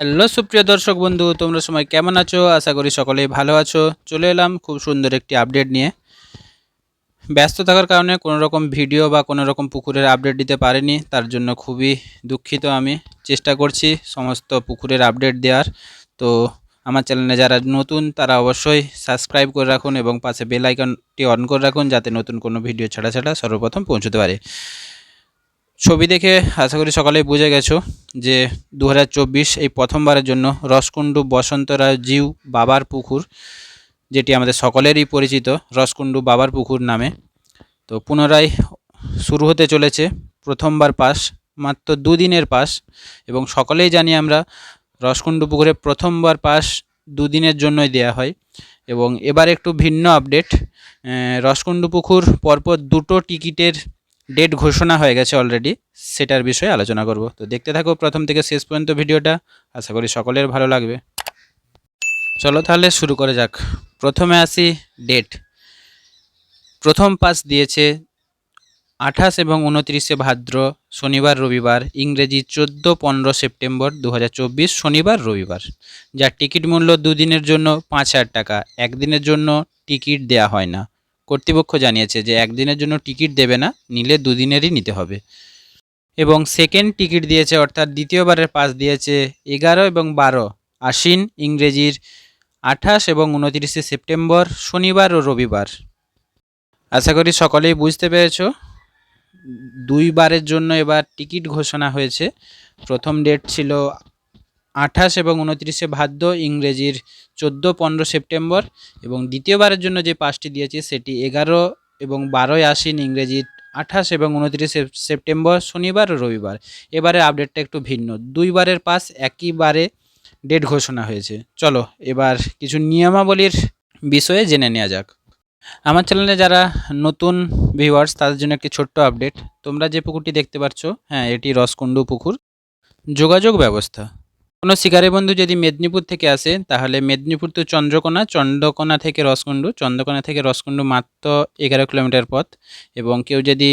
Hello, সুপ্রিয় দর্শক বন্ধু, তোমরা সময় কেমন আছো? আশা করি সকলেই ভালো আছো। চলে এলাম খুব সুন্দর একটি আপডেট নিয়ে। ব্যস্ত থাকার কারণে কোনো রকম ভিডিও বা কোনো রকম পুকুরের আপডেট দিতে পারিনি, তার জন্য খুবই দুঃখিত আমি। চেষ্টা করছি সমস্ত পুকুরের আপডেট দেওয়ার। তো আমার চ্যানেলে যারা নতুন, তারা অবশ্যই সাবস্ক্রাইব করে রাখুন এবং পাশে বেল আইকনটি অন করে রাখুন, যাতে নতুন কোনো ভিডিও ছাড়া ছাড়া সর্বপ্রথম পৌঁছতে পারে। ছবি দেখে আশা করি সকালেই বুঝে গেছো যে দু হাজার চব্বিশ এই প্রথমবারের জন্য রসকুণ্ডু বসন্তরায় জিউ বাবার পুকুর, যেটি আমাদের সকলেরই পরিচিত, রসকুণ্ডু বাবার পুকুর নামে। তো পুনরায় শুরু হতে চলেছে, প্রথমবার পাস, মাত্র দুদিনের পাস, এবং সকলেই জানি আমরা রসকুণ্ডু পুকুরে প্রথমবার পাস দুদিনের জন্যই দেয়া হয়। এবং এবার একটু ভিন্ন আপডেট রসকুণ্ডু পুকুর পরপর দুটো টিকিটের ডেট ঘোষণা হয়ে গেছে অলরেডি সেটার বিষয়ে আলোচনা করব। তো দেখতে থাকো প্রথম থেকে শেষ পর্যন্ত ভিডিওটা, আশা করি সকলের ভালো লাগবে। চলো তাহলে শুরু করে যাক। প্রথমে আসি ডেট প্রথম পাস দিয়েছে আঠাশ এবং উনত্রিশে ভাদ্র, শনিবার, রবিবার, ইংরেজি চোদ্দ, পনেরো সেপ্টেম্বর দু হাজার চব্বিশ, শনিবার, রবিবার। যার টিকিট মূল্য দুদিনের জন্য পাঁচ হাজার টাকা, একদিনের জন্য টিকিট দেয়া হয় না। কর্তৃপক্ষ জানিয়েছে যে একদিনের জন্য টিকিট দেবে না, নিলে দুদিনেরই নিতে হবে। এবং সেকেন্ড টিকিট দিয়েছে, অর্থাৎ দ্বিতীয়বারের পাস দিয়েছে এগারো এবং বারো। আশ্বিন, ইংরেজির আঠাশ এবং উনতিরিশে সেপ্টেম্বর, শনিবার ও রবিবার। আশা করি সকলেই বুঝতে পেরেছ। দুইবারের জন্য এবার টিকিট ঘোষণা হয়েছে। প্রথম ডেট ছিল আঠাশ এবং উনত্রিশে ভাদ্য ইংরেজির চোদ্দ, পনেরো সেপ্টেম্বর এবং দ্বিতীয়বারের জন্য যে পাসটি দিয়েছে সেটি এগারো এবং বারোই আশ্বিন ইংরেজির আঠাশ এবং উনত্রিশে সেপ্টেম্বর, শনিবার ও রবিবার। এবারে আপডেটটা একটু ভিন্ন। দুইবারের পাস একইবারে ডেট ঘোষণা হয়েছে। চলো এবার কিছু নিয়মাবলীর বিষয়ে জেনে নেওয়া যাক। আমার চ্যানেলে যারা নতুন ভিউয়ার্স তাদের জন্য একটি ছোট্ট আপডেট। তোমরা যে পুকুরটি দেখতে পাচ্ছ হ্যাঁ এটি রসকুণ্ডু পুকুর। যোগাযোগ ব্যবস্থা। কোনো শিকারী বন্ধু যদি মেদিনীপুর থেকে আসে, তাহলে মেদিনীপুর তো চন্দ্রকোনা চন্দ্রকোনা থেকে রসকুণ্ডু। চন্দ্রকোনা থেকে রসকুণ্ডু মাত্র এগারো কিলোমিটার পথ এবং কেউ যদি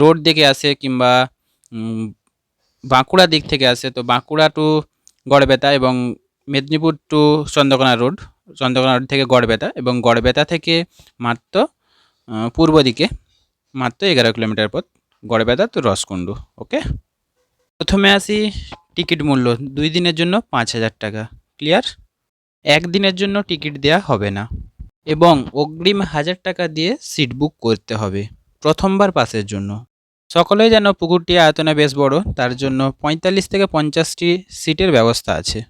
রোড দিকে আসে কিংবা বাঁকুড়া দিক থেকে আসে, তো বাঁকুড়া টু গড়বেতা এবং Medinipur to Chandrakona road. Chandrakona road থেকে গড়বেতা এবং গড়বেতা থেকে মাত্র পূর্ব দিকে মাত্র এগারো কিলোমিটার পথ, গড়বেতা তো রসকুণ্ডু, ওকে? প্রথমে আসি টিকিট মূল্য দুই দিনের জন্য পাঁচ হাজার টাকা। ক্লিয়ার? একদিনের জন্য টিকিট দেওয়া হবে না। এবং অগ্রিম হাজার টাকা দিয়ে সিট বুক করতে হবে প্রথমবার পাসের জন্য। সকলেই যেন পুকুরটি আয়তনে বেশ বড়, তার জন্য পঁয়তাল্লিশ থেকে পঞ্চাশটি সিটের ব্যবস্থা আছে।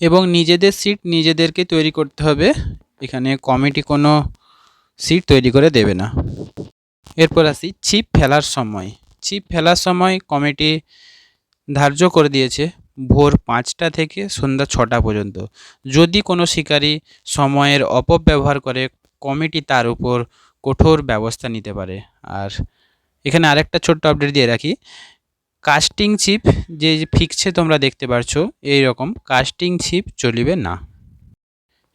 এবং নিজেদের সিট নিজেদেরকে তৈরি করতে হবে। এখানে কমিটি কোনো সিট তৈরি করে দেবে না। এরপর আসি, ছিপ ফেলার সময়। ছিপ ফেলার সময় কমিটি ধার্য করে দিয়েছে ভোর পাঁচটা থেকে সন্ধ্যা ছটা পর্যন্ত। যদি কোনো শিকারী সময়ের অপব্যবহার করে, কমিটি তার উপর কঠোর ব্যবস্থা নিতে পারে। আর এখানে আরেকটা ছোট্ট আপডেট দিয়ে রাখি। কাস্টিং ছিপ যে ফিক্সে তোমরা দেখতে পারছ, এই রকম কাস্টিং ছিপ চলিবে না।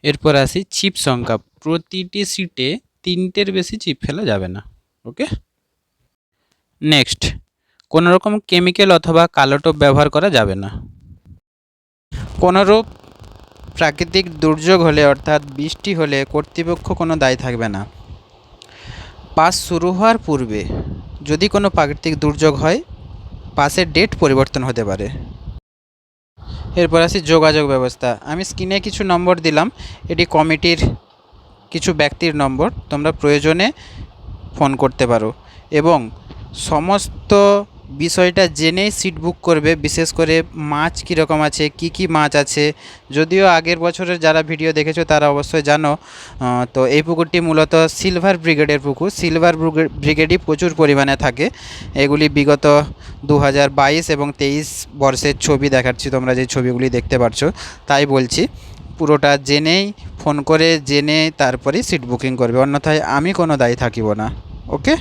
এরপর আসি ছিপ সংখ্যা। প্রতিটি সিটে তিনটের বেশি চিপ ফেলা যাবে না। ওকে নেক্সট কোনো রকম কেমিক্যাল অথবা কালো টোপ ব্যবহার করা যাবে না। কোনোরূপ প্রাকৃতিক দুর্যোগ হলে অর্থাৎ বৃষ্টি হলে কর্তৃপক্ষ কোনো দায় থাকবে না। পাস শুরু হওয়ার পূর্বে যদি কোনো প্রাকৃতিক দুর্যোগ হয়, পাসের ডেট পরিবর্তন হতে পারে। এরপর আসি যোগাযোগ ব্যবস্থা। আমি স্ক্রিনে কিছু নম্বর দিলাম। এটি কমিটির কিছু ব্যক্তির নম্বর। তোমরা প্রয়োজনে ফোন করতে পারো। এবং সমস্ত বিষয়টা জেনেই সিট বুক করবে, বিশেষ করে মাছ কীরকম আছে, কি কি মাছ আছে। যদিও আগের বছরের যারা ভিডিও দেখেছ, তারা অবশ্যই জানো তো এই পুকুরটি মূলত সিলভার ব্রিগেডের পুকুর। সিলভার ব্রিগেডই প্রচুর পরিমাণে থাকে। এগুলি বিগত দু হাজার বাইশ এবং তেইশ বর্ষের ছবি দেখাচ্ছি, তোমরা যে ছবিগুলি দেখতে পাচ্ছ তাই বলছি। পুরোটা জেনেই ফোন করে জেনে তারপরেই সিট বুকিং করবে। অন্যথায় আমি কোনো দায়ী থাকিব না। ওকে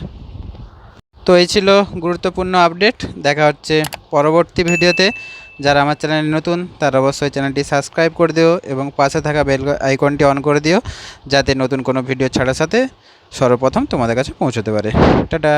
তো এই ছিল গুরুত্বপূর্ণ আপডেট। দেখা হচ্ছে পরবর্তী ভিডিওতে। যারা আমার চ্যানেলে নতুন, তারা অবশ্যই চ্যানেলটি সাবস্ক্রাইব করে দিও এবং পাশে থাকা বেল আইকনটি অন করে দিও, যাতে নতুন কোনো ভিডিও ছাড়ার সাথে সর্বপ্রথম তোমাদের কাছে পৌঁছতে পারে। টাটা!